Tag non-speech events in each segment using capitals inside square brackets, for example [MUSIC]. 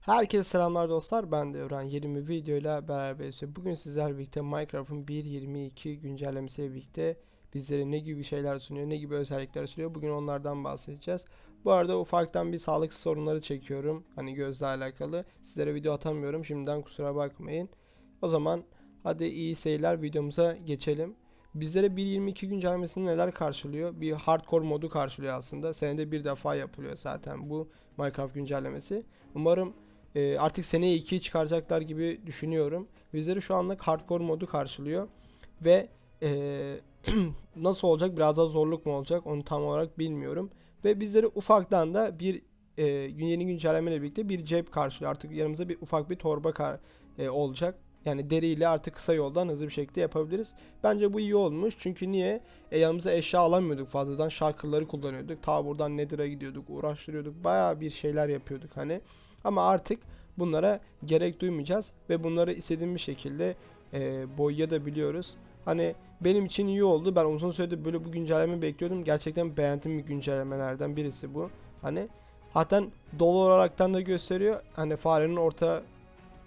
Herkese selamlar dostlar. Ben de Öğren. Yeni bir videoyla beraberiz. ve Bugün sizlerle birlikte Minecraft'ın 1.22 güncellemesiyle birlikte bizlere ne gibi şeyler sunuyor, ne gibi özellikler sunuyor. Bugün onlardan bahsedeceğiz. Bu arada ufaktan bir sağlık sorunları çekiyorum. Hani gözle alakalı. Sizlere video atamıyorum. Şimdiden kusura bakmayın. O zaman hadi iyi seyirler videomuza geçelim. Bizlere 1.22 güncellemesini neler karşılıyor? Bir hardcore modu karşılıyor aslında. Senede bir defa yapılıyor zaten bu Minecraft güncellemesi. Umarım e, artık seneye 2'yi çıkaracaklar gibi düşünüyorum. Bizleri şu anlık hardcore modu karşılıyor. Ve e, [CLEARS THROAT] nasıl olacak biraz daha zorluk mu olacak onu tam olarak bilmiyorum. Ve bizleri ufaktan da bir e, yeni güncellemeyle birlikte bir cep karşılıyor. Artık yanımıza bir ufak bir torba kar, e, olacak. Yani deriyle artık kısa yoldan hızlı bir şekilde yapabiliriz. Bence bu iyi olmuş. Çünkü niye? E, yanımıza eşya alamıyorduk fazladan. Şarkıları kullanıyorduk. Ta buradan Nether'a gidiyorduk. Uğraştırıyorduk. Baya bir şeyler yapıyorduk hani. Ama artık bunlara gerek duymayacağız. Ve bunları istediğimiz şekilde e, boyayabiliyoruz. Hani benim için iyi oldu. Ben uzun süredir böyle bu güncelleme bekliyordum. Gerçekten beğendiğim bir güncellemelerden birisi bu. Hani hatta dolu olaraktan da gösteriyor. Hani farenin orta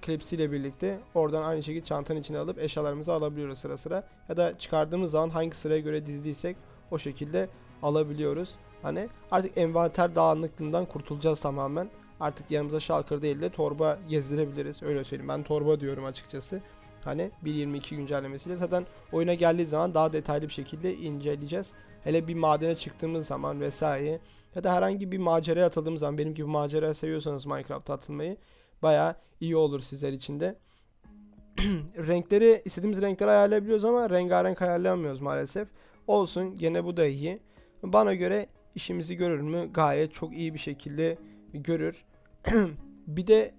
klipsiyle birlikte oradan aynı şekilde çantanın içine alıp eşyalarımızı alabiliyoruz sıra sıra. Ya da çıkardığımız zaman hangi sıraya göre dizdiysek o şekilde alabiliyoruz. Hani artık envanter dağınıklığından kurtulacağız tamamen. Artık yanımıza şalkır değil de torba gezdirebiliriz. Öyle söyleyeyim. Ben torba diyorum açıkçası. Hani 1.22 güncellemesiyle zaten oyuna geldiği zaman daha detaylı bir şekilde inceleyeceğiz. Hele bir madene çıktığımız zaman vesaire ya da herhangi bir maceraya atıldığımız zaman benim gibi macera seviyorsanız Minecraft'a atılmayı baya iyi olur sizler için de. [CLEARS THROAT] renkleri istediğimiz renkleri ayarlayabiliyoruz ama rengarenk ayarlayamıyoruz maalesef. Olsun gene bu da iyi. Bana göre işimizi görür mü? Gayet çok iyi bir şekilde görür. [CLEARS THROAT] bir de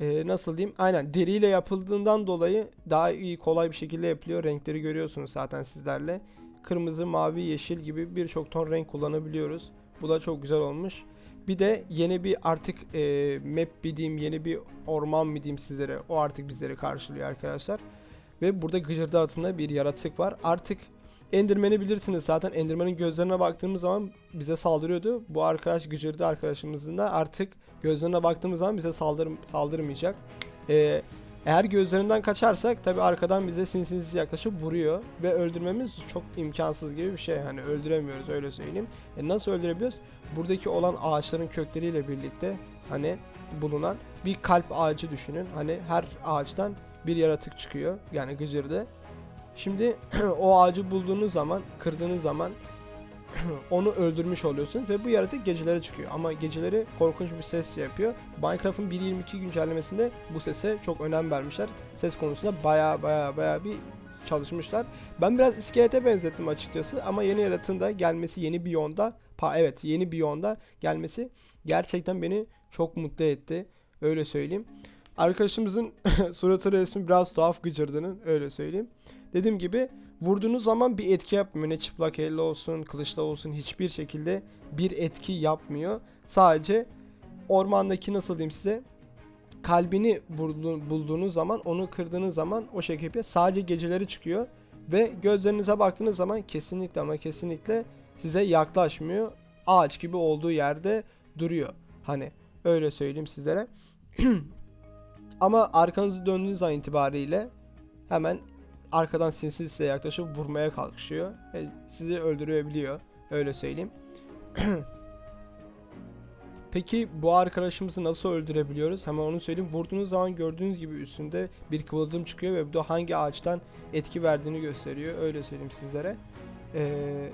e, nasıl diyeyim? Aynen deriyle yapıldığından dolayı daha iyi kolay bir şekilde yapılıyor. Renkleri görüyorsunuz zaten sizlerle. Kırmızı, mavi, yeşil gibi birçok ton renk kullanabiliyoruz. Bu da çok güzel olmuş. Bir de yeni bir artık e, map mi diyeyim, yeni bir orman mı diyeyim sizlere. O artık bizleri karşılıyor arkadaşlar. Ve burada gıcırdı altında bir yaratık var. Artık Enderman'i bilirsiniz zaten. Enderman'in gözlerine baktığımız zaman bize saldırıyordu. Bu arkadaş gıcırdı arkadaşımızın da artık gözlerine baktığımız zaman bize saldır saldırmayacak. Ee, eğer gözlerinden kaçarsak tabi arkadan bize sinsiz yaklaşıp vuruyor ve öldürmemiz çok imkansız gibi bir şey. Hani öldüremiyoruz öyle söyleyeyim. E nasıl öldürebiliyoruz? Buradaki olan ağaçların kökleriyle birlikte hani bulunan bir kalp ağacı düşünün. Hani her ağaçtan bir yaratık çıkıyor. Yani gıcırdı. Şimdi [CLEARS THROAT] o ağacı bulduğunuz zaman, kırdığınız zaman [CLEARS THROAT] onu öldürmüş oluyorsun ve bu yaratık geceleri çıkıyor. Ama geceleri korkunç bir ses yapıyor. Minecraft'ın 1.22 güncellemesinde bu sese çok önem vermişler. Ses konusunda baya baya baya bir çalışmışlar. Ben biraz iskelete benzettim açıkçası ama yeni yaratığın da gelmesi yeni biyonda, pa evet yeni biyonda gelmesi gerçekten beni çok mutlu etti. Öyle söyleyeyim. Arkadaşımızın [CLEARS THROAT] suratı resmi biraz tuhaf gıcırdının öyle söyleyeyim. Dediğim gibi vurduğunuz zaman bir etki yapmıyor. Ne çıplak elle olsun, kılıçla olsun hiçbir şekilde bir etki yapmıyor. Sadece ormandaki nasıl diyeyim size kalbini bulduğunuz zaman onu kırdığınız zaman o şekilde. Sadece geceleri çıkıyor ve gözlerinize baktığınız zaman kesinlikle ama kesinlikle size yaklaşmıyor. Ağaç gibi olduğu yerde duruyor. Hani öyle söyleyeyim sizlere. [CLEARS THROAT] ama arkanızı döndüğünüz an itibariyle hemen arkadan sinsi size yaklaşıp vurmaya kalkışıyor. Ve sizi öldürebiliyor. Öyle söyleyeyim. [CLEARS THROAT] Peki bu arkadaşımızı nasıl öldürebiliyoruz? Hemen onu söyleyeyim. Vurduğunuz zaman gördüğünüz gibi üstünde bir kıvılcım çıkıyor ve bu da hangi ağaçtan etki verdiğini gösteriyor. Öyle söyleyeyim sizlere. Ee,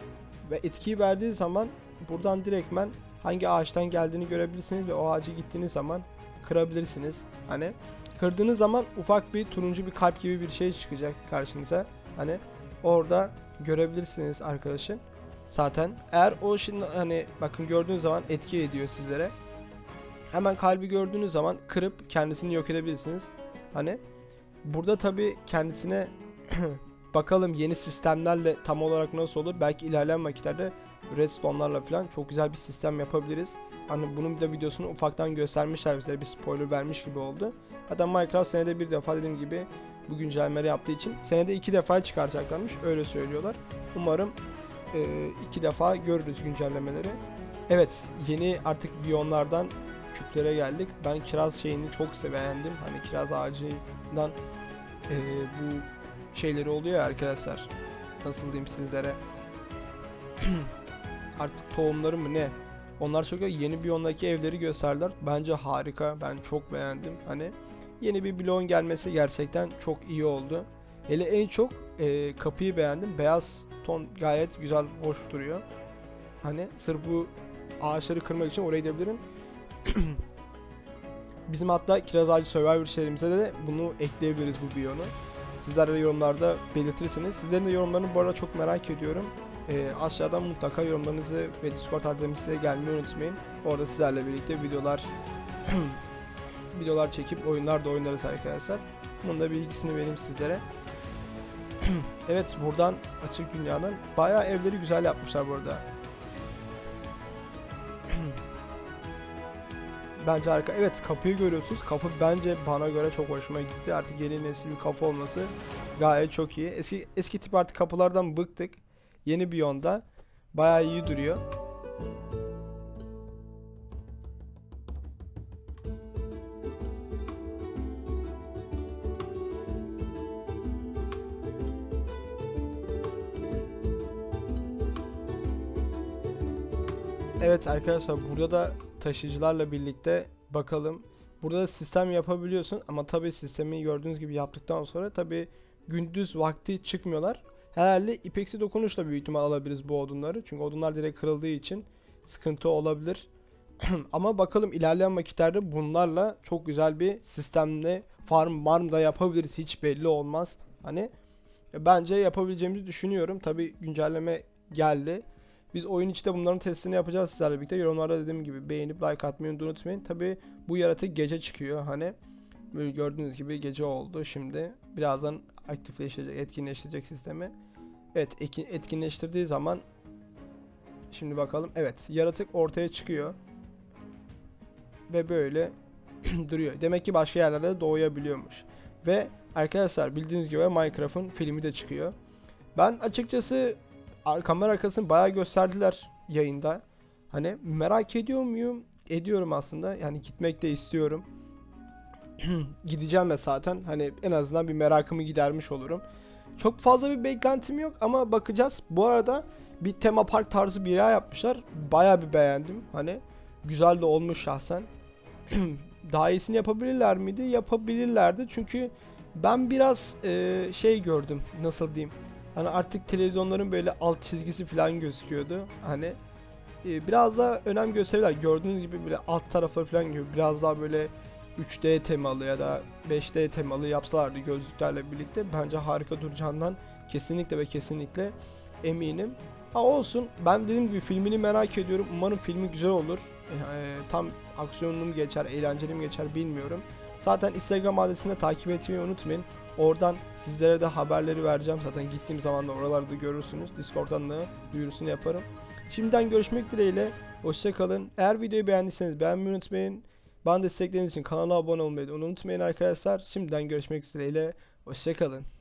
ve etkiyi verdiği zaman buradan direktmen hangi ağaçtan geldiğini görebilirsiniz ve o ağacı gittiğiniz zaman kırabilirsiniz. Hani Kırdığınız zaman ufak bir turuncu bir kalp gibi bir şey çıkacak karşınıza. Hani orada görebilirsiniz arkadaşın. Zaten eğer o şimdi hani bakın gördüğünüz zaman etki ediyor sizlere. Hemen kalbi gördüğünüz zaman kırıp kendisini yok edebilirsiniz. Hani burada tabi kendisine [CLEARS THROAT] bakalım yeni sistemlerle tam olarak nasıl olur. Belki ilerleyen vakitlerde redstone'larla falan çok güzel bir sistem yapabiliriz. Hani bunun da videosunu ufaktan göstermişler bize bir spoiler vermiş gibi oldu. Hatta Minecraft senede bir defa dediğim gibi bu güncellemeleri yaptığı için senede iki defa çıkaracaklarmış öyle söylüyorlar. Umarım e, iki defa görürüz güncellemeleri. Evet yeni artık biyonlardan küplere geldik. Ben kiraz şeyini çok se- beğendim. Hani kiraz ağacından e, bu şeyleri oluyor ya arkadaşlar. Nasıl diyeyim sizlere. [CLEARS THROAT] Artık tohumları mı ne? Onlar çok yeni biyomdaki evleri gösterdiler. Bence harika. Ben çok beğendim. Hani yeni bir bloğun gelmesi gerçekten çok iyi oldu. Hele en çok e, kapıyı beğendim. Beyaz ton gayet güzel, hoş duruyor. Hani sırf bu ağaçları kırmak için oraya gidebilirim. [CLEARS THROAT] Bizim hatta Kiraz Ağacı Survivor serimize de bunu ekleyebiliriz bu biyonu. Sizler de yorumlarda belirtirsiniz. Sizlerin de yorumlarını bu arada çok merak ediyorum. Ee, aşağıdan mutlaka yorumlarınızı ve Discord adresimize gelmeyi unutmayın. Orada sizlerle birlikte videolar [CLEARS THROAT] videolar çekip oyunlar da oynarız arkadaşlar. Bunun da bilgisini vereyim sizlere. [CLEARS THROAT] evet buradan açık dünyadan bayağı evleri güzel yapmışlar burada. [CLEARS THROAT] Bence harika. Evet kapıyı görüyorsunuz. Kapı bence bana göre çok hoşuma gitti. Artık yeni nesil bir kapı olması gayet çok iyi. Eski eski tip artık kapılardan bıktık. Yeni bir yonda bayağı iyi duruyor. Evet arkadaşlar burada da taşıyıcılarla birlikte bakalım. Burada sistem yapabiliyorsun ama tabi sistemi gördüğünüz gibi yaptıktan sonra tabi gündüz vakti çıkmıyorlar. Herhalde ipeksi dokunuşla büyük ihtimal alabiliriz bu odunları. Çünkü odunlar direkt kırıldığı için sıkıntı olabilir. [CLEARS THROAT] ama bakalım ilerleyen vakitlerde bunlarla çok güzel bir sistemle farm marm da yapabiliriz. Hiç belli olmaz. Hani e, bence yapabileceğimizi düşünüyorum. Tabi güncelleme geldi. Biz oyun içinde bunların testini yapacağız sizlerle birlikte. Yorumlarda dediğim gibi beğenip like atmayı unutmayın. Tabi bu yaratık gece çıkıyor. Hani böyle gördüğünüz gibi gece oldu şimdi. Birazdan aktifleştirecek, etkinleştirecek sistemi. Evet etkin- etkinleştirdiği zaman şimdi bakalım. Evet yaratık ortaya çıkıyor. Ve böyle [CLEARS THROAT] duruyor. Demek ki başka yerlerde de doğuyabiliyormuş. Ve arkadaşlar bildiğiniz gibi Minecraft'ın filmi de çıkıyor. Ben açıkçası kamera arkasını bayağı gösterdiler yayında. Hani merak ediyor muyum? Ediyorum aslında. Yani gitmek de istiyorum. [CLEARS THROAT] Gideceğim ve zaten hani en azından bir merakımı gidermiş olurum. Çok fazla bir beklentim yok ama bakacağız. Bu arada bir tema park tarzı bir yer yapmışlar. Bayağı bir beğendim. Hani güzel de olmuş şahsen. [CLEARS THROAT] Daha iyisini yapabilirler miydi? Yapabilirlerdi. Çünkü ben biraz e, şey gördüm. Nasıl diyeyim? Hani artık televizyonların böyle alt çizgisi falan gözüküyordu. Hani e, biraz daha önem gösterirler. Gördüğünüz gibi böyle alt tarafları falan gibi biraz daha böyle 3D temalı ya da 5D temalı yapsalardı gözlüklerle birlikte bence harika duracağından kesinlikle ve kesinlikle eminim. Ha olsun ben dediğim gibi filmini merak ediyorum. Umarım filmi güzel olur. E, e, tam aksiyonlu mu geçer, eğlenceli mi geçer bilmiyorum. Zaten Instagram adresinde takip etmeyi unutmayın. Oradan sizlere de haberleri vereceğim. Zaten gittiğim zaman da oralarda görürsünüz. Discord'dan da duyurusunu yaparım. Şimdiden görüşmek dileğiyle. Hoşçakalın. Eğer videoyu beğendiyseniz beğenmeyi unutmayın. Bana destekleriniz için kanala abone olmayı unutmayın arkadaşlar. Şimdiden görüşmek dileğiyle. Hoşçakalın.